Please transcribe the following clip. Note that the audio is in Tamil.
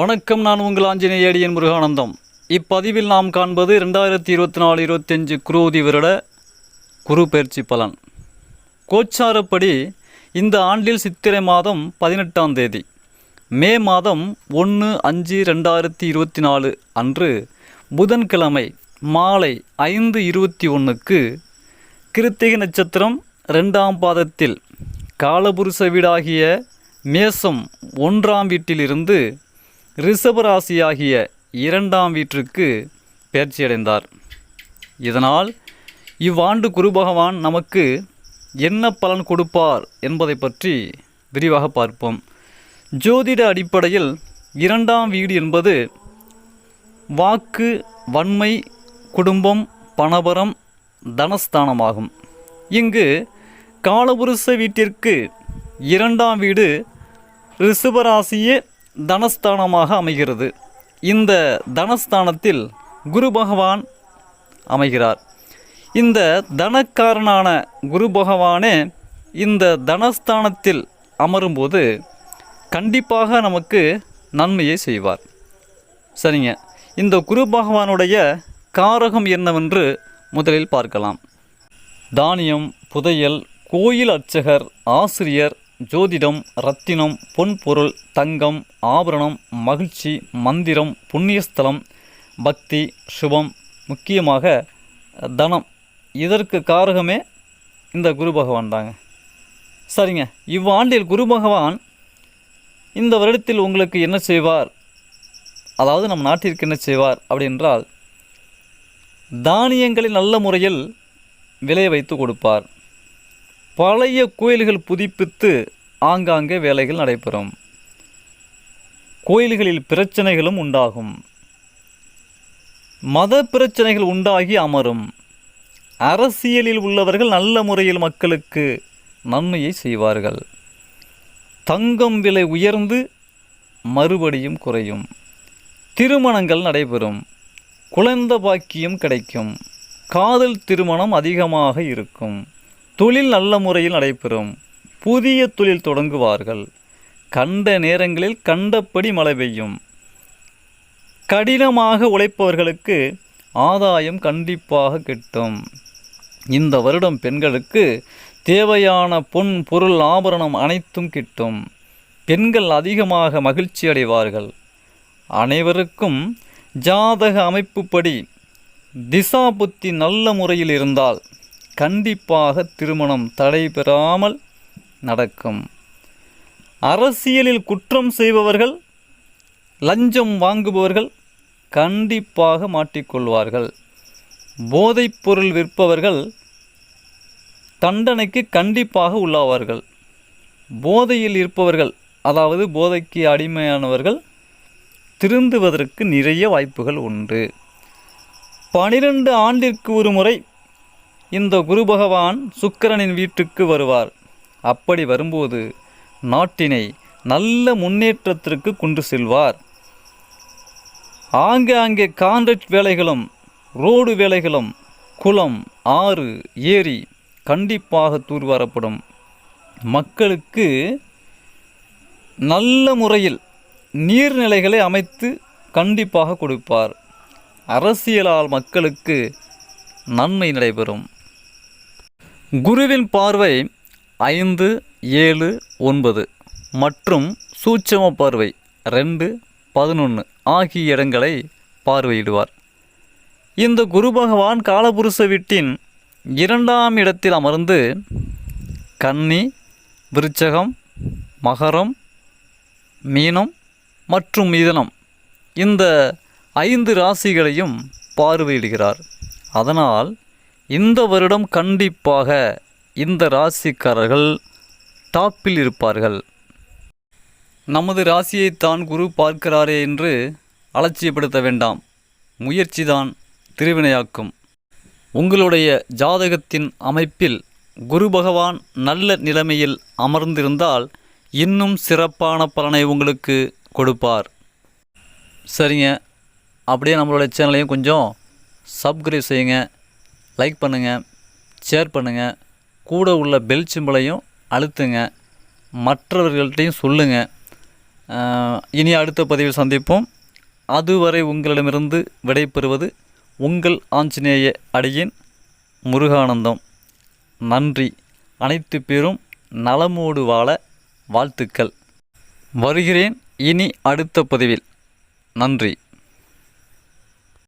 வணக்கம் நான் உங்கள் ஆஞ்சநேயடியன் முருகானந்தம். இப்பதிவில் நாம் காண்பது ரெண்டாயிரத்தி இருபத்தி நாலு இருபத்தஞ்சு குரோதி வருட குரு பயிற்சி பலன். கோச்சாரப்படி இந்த ஆண்டில் சித்திரை மாதம் பதினெட்டாம் தேதி. மே மாதம் ஒன்று அஞ்சு ரெண்டாயிரத்தி இருபத்தி நாலு அன்று புதன்கிழமை மாலை ஐந்து இருபத்தி ஒன்றுக்கு கிருத்திகை நட்சத்திரம் ரெண்டாம் பாதத்தில். காலபுருஷ வீடாகிய மேசம் ஒன்றாம் வீட்டிலிருந்து ரிஷபராசியாகிய இரண்டாம் வீட்டிற்கு பயிற்சியடைந்தார் இதனால் இவ்வாண்டு குரு பகவான் நமக்கு என்ன பலன் கொடுப்பார் என்பதை பற்றி விரிவாக பார்ப்போம். ஜோதிட அடிப்படையில் இரண்டாம் வீடு என்பது வாக்கு வன்மை குடும்பம் பணபரம் தனஸ்தானமாகும். இங்கு காலபுருஷ வீட்டிற்கு இரண்டாம் வீடு ரிஷபராசியே தனஸ்தானமாக அமைகிறது. இந்த தனஸ்தானத்தில் குரு பகவான் அமைகிறார். இந்த தனக்காரனான குரு பகவானே இந்த தனஸ்தானத்தில் அமரும்போது கண்டிப்பாக நமக்கு நன்மையை செய்வார். சரிங்க. இந்த குரு பகவானுடைய காரகம் என்னவென்று முதலில் பார்க்கலாம். தானியம் புதையல் கோயில் அர்ச்சகர் ஆசிரியர் ஜோதிடம் ரத்தினம் பொன்பொருள் தங்கம் ஆபரணம் மகிழ்ச்சி மந்திரம் புண்ணியஸ்தலம் பக்தி சுபம் முக்கியமாக தனம். இதற்கு காரகமே இந்த குரு பகவான் தாங்க. சரிங்க. இவ்வாண்டில் குரு பகவான் இந்த வருடத்தில் உங்களுக்கு என்ன செய்வார்? அதாவது நம் நாட்டிற்கு என்ன செய்வார் அப்படின்றால் தானியங்களை நல்ல முறையில் விளைய வைத்து கொடுப்பார். பழைய கோயில்கள் புதுப்பித்து ஆங்காங்கே வேலைகள் நடைபெறும். கோயில்களில் பிரச்சனைகளும் உண்டாகும். மத பிரச்சனைகள் உண்டாகி அமரும். அரசியலில் உள்ளவர்கள் நல்ல முறையில் மக்களுக்கு நன்மையை செய்வார்கள். தங்கம் விலை உயர்ந்து மறுபடியும் குறையும். திருமணங்கள் நடைபெறும். குழந்த பாக்கியம் கிடைக்கும். காதல் திருமணம் அதிகமாக இருக்கும். தொழில் நல்ல முறையில் நடைபெறும். புதிய தொழில் தொடங்குவார்கள். கண்ட நேரங்களில் கண்டபடி மழை பெய்யும். கடினமாக உழைப்பவர்களுக்கு ஆதாயம் கண்டிப்பாக கிட்டும். இந்த வருடம் பெண்களுக்கு தேவையான பொன் பொருள் ஆபரணம் அனைத்தும் கிட்டும். பெண்கள் அதிகமாக மகிழ்ச்சி அடைவார்கள். அனைவருக்கும் ஜாதக அமைப்புப்படி திசா புத்தி நல்ல முறையில் இருந்தால் கண்டிப்பாக திருமணம் தடைபெறாமல் நடக்கும். அரசியலில் குற்றம் செய்பவர்கள் லஞ்சம் வாங்குபவர்கள் கண்டிப்பாக மாட்டிக்கொள்வார்கள். போதைப்பொருள் விற்பவர்கள் தண்டனைக்கு கண்டிப்பாக உள்ளாவார்கள். போதையில் இருப்பவர்கள் அதாவது போதைக்கு அடிமையானவர்கள் திருந்துவதற்கு நிறைய வாய்ப்புகள் உண்டு. பனிரெண்டு ஆண்டிற்கு ஒரு முறை இந்த குரு பகவான் சுக்கிரனின் வீட்டுக்கு வருவார். அப்படி வரும்போது நாட்டினை நல்ல முன்னேற்றத்திற்கு கொண்டு செல்வார். ஆங்காங்கே கான்ட்ராக்ட் வேலைகளும் ரோடு வேலைகளும் குளம் ஆறு ஏரி கண்டிப்பாக தூர்வாரப்படும். மக்களுக்கு நல்ல முறையில் நீர்நிலைகளை அமைத்து கண்டிப்பாக கொடுப்பார். அரசியலால் மக்களுக்கு நன்மை நடைபெறும். குருவின் பார்வை ஐந்து ஏழு ஒன்பது மற்றும் சூட்சம பார்வை ரெண்டு பதினொன்று ஆகிய இடங்களை பார்வையிடுவார். இந்த குரு பகவான் காலபுருஷ வீட்டின் இரண்டாம் இடத்தில் அமர்ந்து கன்னி விருச்சகம் மகரம் மீனம் மற்றும் மிதனம் இந்த ஐந்து ராசிகளையும் பார்வையிடுகிறார். அதனால் இந்த வருடம் கண்டிப்பாக இந்த ராசிக்காரர்கள் டாப்பில் இருப்பார்கள். நமது ராசியைத்தான் குரு பார்க்கிறாரே என்று அலட்சியப்படுத்த வேண்டாம். முயற்சிதான் திருவினையாக்கும். உங்களுடைய ஜாதகத்தின் அமைப்பில் குரு பகவான் நல்ல நிலைமையில் அமர்ந்திருந்தால் இன்னும் சிறப்பான பலனை உங்களுக்கு கொடுப்பார். சரிங்க. அப்படியே நம்மளோட சேனலையும் கொஞ்சம் சப்ஸ்கிரைப் செய்யுங்க. லைக் பண்ணுங்கள் ஷேர் பண்ணுங்கள் கூட உள்ள பெல் சிம்பளையும் அழுத்துங்க. மற்றவர்கள்ட்டையும் சொல்லுங்கள் இனி அடுத்த பதிவில் சந்திப்போம். அதுவரை உங்களிடமிருந்து விடைபெறுவது உங்கள் ஆஞ்சநேய அடியின் முருகானந்தம். நன்றி. அனைத்து பேரும் நலமோடு வாழ வாழ்த்துக்கள். வருகிறேன் இனி அடுத்த பதிவில். நன்றி.